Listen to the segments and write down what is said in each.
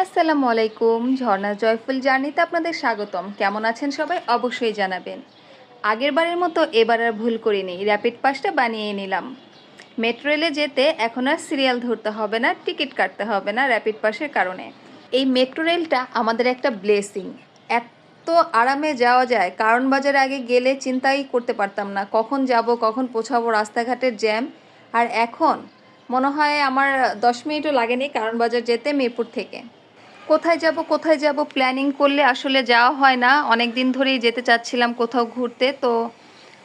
আসসালামু আলাইকুম। ঝর্ণা জয়ফুল জার্নিতে আপনাদের স্বাগতম। কেমন আছেন সবাই? অবশ্যই জানাবেন। আগের বারের মতো এবার আর ভুল করিনি। র্যাপিড পাসটা বানিয়ে নিলাম। মেট্রো রেলে যেতে এখন আর সিরিয়াল ধরতে হবে না, টিকিট কাটতে হবে না র্যাপিড পাসের কারণে। এই মেট্রো রেলটা আমাদের একটা ব্লেসিং। এত আরামে যাওয়া যায়। কারণ বাজার আগে গেলে চিন্তাই করতে পারতাম না। কখন যাব, কখন পৌঁছাবো, রাস্তাঘাটের জ্যাম। আর এখন মনে হয় আমার দশ মিনিটও লাগেনি কারণ বাজার যেতে মিরপুর থেকে। কোথায় যাব কোথায় যাব প্ল্যানিং করলে আসলে যাওয়া হয় না। অনেক দিন ধরেই যেতে চাচ্ছিলাম কোথাও ঘুরতে, তো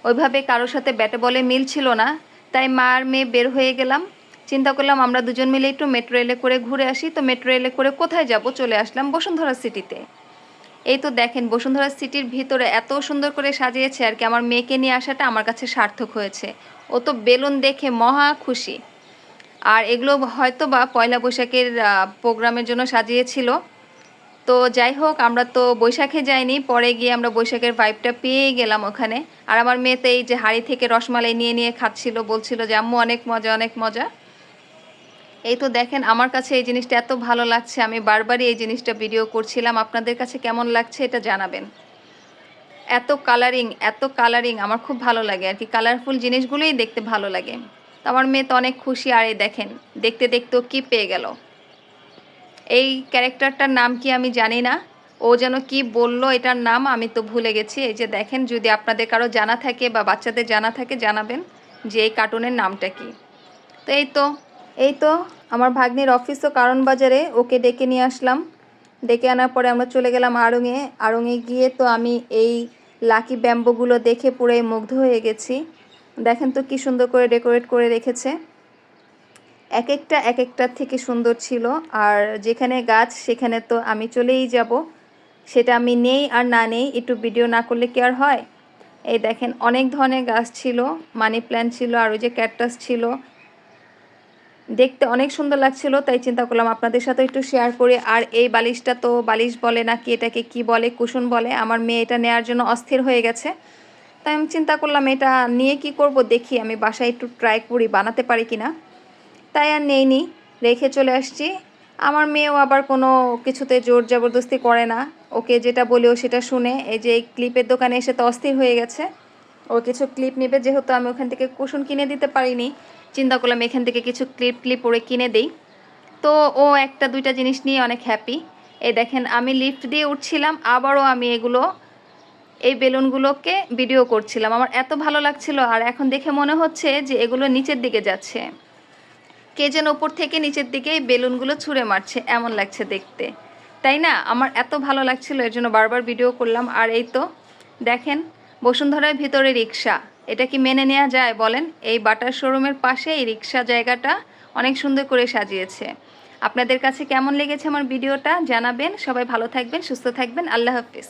ওইভাবে কারোর সাথে ব্যাটে বলে মিল ছিল না। তাই মা আর মেয়ে বের হয়ে গেলাম। চিন্তা করলাম আমরা দুজন মিলে একটু মেট্রো রেলে করে ঘুরে আসি, তো মেট্রো রেলে করে কোথায় যাব চলে আসলাম বসুন্ধরা সিটিতে এই তো দেখেন, বসুন্ধরা সিটির ভিতরে এত সুন্দর করে সাজিয়েছে আর কি, আমার মেয়েকে নিয়ে আসাটা আমার কাছে সার্থক হয়েছে। ও তো বেলুন দেখে মহা খুশি। আর এগুলো হয়তো বা পয়লা বৈশাখের প্রোগ্রামের জন্য সাজিয়েছিল। তো যাই হোক, আমরা তো বৈশাখে যাইনি, পরে গিয়ে আমরা বৈশাখের ভাইবটা পেয়ে গেলাম ওখানে। আর আমার মেয়ে তো এই যে হাড়ি থেকে রসমালাই নিয়ে নিয়ে খাচ্ছিল, বলছিল যে, আম্মু, অনেক মজা অনেক মজা। এই তো দেখেন, আমার কাছে এই জিনিসটা এত ভালো লাগছে, আমি বারবারই এই জিনিসটা ভিডিও করছিলাম। আপনাদের কাছে কেমন লাগছে এটা জানাবেন। এত কালারিং এত কালারিং আমার খুব ভালো লাগে আর কি। কালারফুল জিনিসগুলোই দেখতে ভালো লাগে। আমার মেয়ে তো অনেক খুশি, আর এই দেখেন, দেখতে দেখতেও কি পেয়ে গেল। এই ক্যারেক্টারটার নাম কি আমি জানি না, ও যেন কি বলল এটার নাম আমি তো ভুলে গেছি। এই যে দেখেন, যদি আপনাদের কারও জানা থাকে বা বাচ্চাদের জানা থাকে, জানাবেন যে এই কার্টুনের নামটা কি। তো এই তো এই তো আমার ভাগ্নির অফিসও কারণ বাজারে ওকে ডেকে নিয়ে আসলাম। ডেকে আনার পরে আমরা চলে গেলাম আড়ংয়ে আড়ংয়ে গিয়ে তো আমি এই লাকি ব্যাম্বোগুলো দেখে পুরোই মুগ্ধ হয়ে গেছি। দেখেন তো কি সুন্দর করে ডেকোরেট করে রেখেছে। এক একটা এক একটার থেকে সুন্দর ছিল। আর যেখানে গাছ, সেখানে তো আমি চলেই যাব। সেটা আমি নেই আর না নেই, একটু ভিডিও না করলে কি আর হয়? এই দেখেন, অনেক ধরনের গাছ ছিল মানি প্ল্যান্ট ছিল, আর ওই যে ক্যাকটাস ছিল। দেখতে অনেক সুন্দর লাগছিল, তাই চিন্তা করলাম আপনাদের সাথে একটু শেয়ার করি। আর এই বালিশটা তো বালিশ বলে না কি এটাকে কি বলে কুশন বলে। আমার মেয়ে এটা নেওয়ার জন্য অস্থির হয়ে গেছে। তাই আমি চিন্তা করলাম, এটা নিয়ে কি করব? দেখি, আমি বাসায় একটু ট্রাই করি, বানাতে পারি কি না তাই আর নেইনি রেখে চলে আসছি। আমার মেয়েও আবার কোনো কিছুতে জোর জবরদস্তি করে না। ওকে যেটা বলেও সেটা শুনে, এই যে এই ক্লিপের দোকানে এসে তো অস্থির হয়ে গেছে। ও কিছু ক্লিপ নেবে, যেহেতু আমি ওখান থেকে কুশন কিনে দিতে পারিনি। চিন্তা করলাম এখান থেকে কিছু ক্লিপ ক্লিপ ওরে কিনে দিই। তো ও একটা দুইটা জিনিস নিয়ে অনেক হ্যাপি এই দেখেন, আমি লিফট দিয়ে উঠছিলাম, আবারও আমি এগুলো এই বেলুনগুলোকে ভিডিও করছিলাম। আমার এত ভালো লাগছিল আর এখন দেখে মনে হচ্ছে যে এগুলো নিচের দিকে যাচ্ছে। কে যেন ওপর থেকে নিচের দিকে এই বেলুনগুলো ছুঁড়ে মারছে, এমন লাগছে দেখতে। তাই না? আমার এত ভালো লাগছিল, এর জন্য বারবার ভিডিও করলাম। আর এই তো, দেখেন, বসুন্ধরার ভিতরে রিক্সা এটা কি মেনে নেওয়া যায় বলেন? এই বাটার শোরুমের পাশে এই রিক্সা জায়গাটা অনেক সুন্দর করে সাজিয়েছে। আপনাদের কাছে কেমন লেগেছে আমার ভিডিওটা জানাবেন। সবাই ভালো থাকবেন, সুস্থ থাকবেন। আল্লাহ হাফিজ।